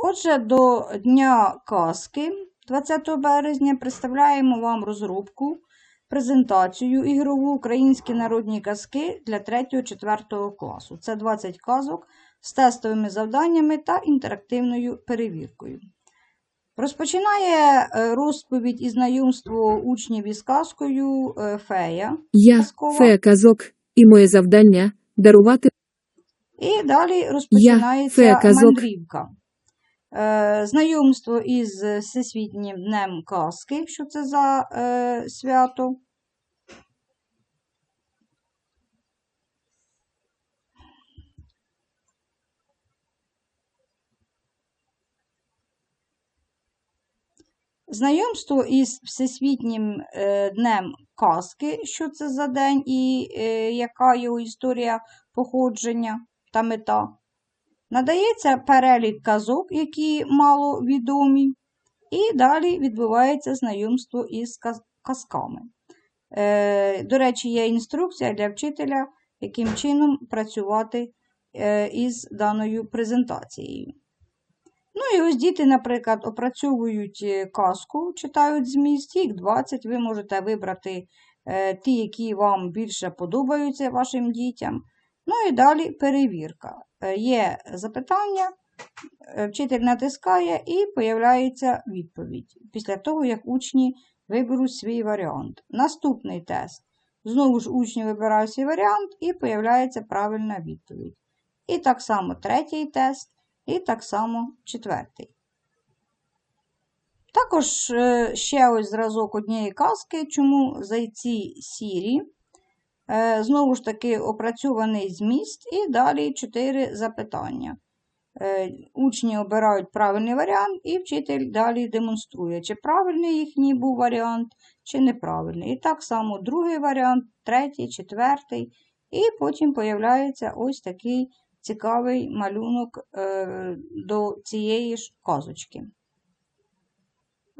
Отже, до Дня казки 20 березня представляємо вам розробку, презентацію ігрову Українські народні казки для 3-4 класу. Це 20 казок з тестовими завданнями та інтерактивною перевіркою. Розпочинає е, розповідь і знайомство учнів із казкою е, Фея. Я Казкова. фея казок, і моє завдання дарувати І далі розпочинається фея казок. мандрівка. Е, знайомство із Всесвітнім днем казки, що це за е, свято. Знайомство із Всесвітнім е, днем казки, що це за день і е, яка його історія походження та мета. Надається перелік казок, які мало відомі, і далі відбувається знайомство із казками. Е, до речі, є інструкція для вчителя, яким чином працювати е, із даною презентацією. Ну і ось діти, наприклад, опрацьовують е, казку, читають зміст, їх 20, ви можете вибрати ті, які вам більше подобаються вашим дітям. Ну і далі перевірка. Е, Є запитання, е, вчитель натискає і появляється відповідь після того, як учні виберуть свій варіант. Наступний тест. Знову ж учні вибирають свій варіант і появляється правильна відповідь. І так само третій тест, і так само четвертий. Також е, ще ось зразок однієї казки, чому зайці сірі. Е, Знову ж таки, опрацьований зміст, і далі чотири запитання. Е, Учні обирають правильний варіант, і вчитель далі демонструє, чи правильний їхній був варіант, чи неправильний. І так само другий варіант, третій, четвертий, і потім появляється ось такий цікавий малюнок е, до цієї ж казочки.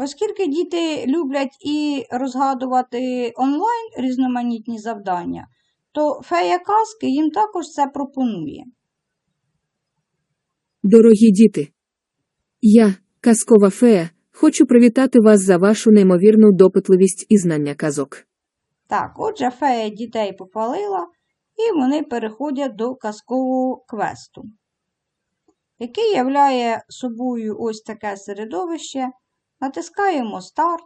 Оскільки діти люблять і розгадувати онлайн різноманітні завдання, то фея казки їм також це пропонує. Дорогі діти. Я, казкова фея, хочу привітати вас за вашу неймовірну допитливість і знання казок. Так, отже, фея дітей похвалила, і вони переходять до казкового квесту, який являє собою ось таке середовище. Натискаємо старт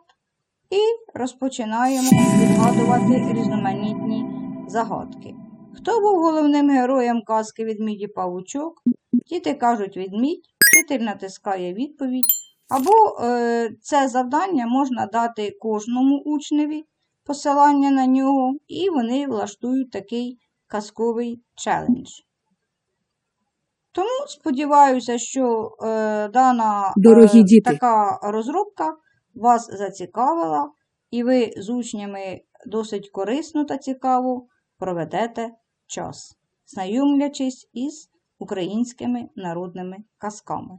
і розпочинаємо відгадувати різноманітні загадки. Хто був головним героєм казки Відмідь і павучок? Діти кажуть відмідь, вчитель натискає відповідь. Або е, це завдання можна дати кожному учневі, посилання на нього, і вони влаштують такий казковий челендж. Тому сподіваюся, що е, дана Дорогі е, діти. така розробка вас зацікавила, і ви з учнями досить корисно та цікаво проведете час, знайомлячись із українськими народними казками.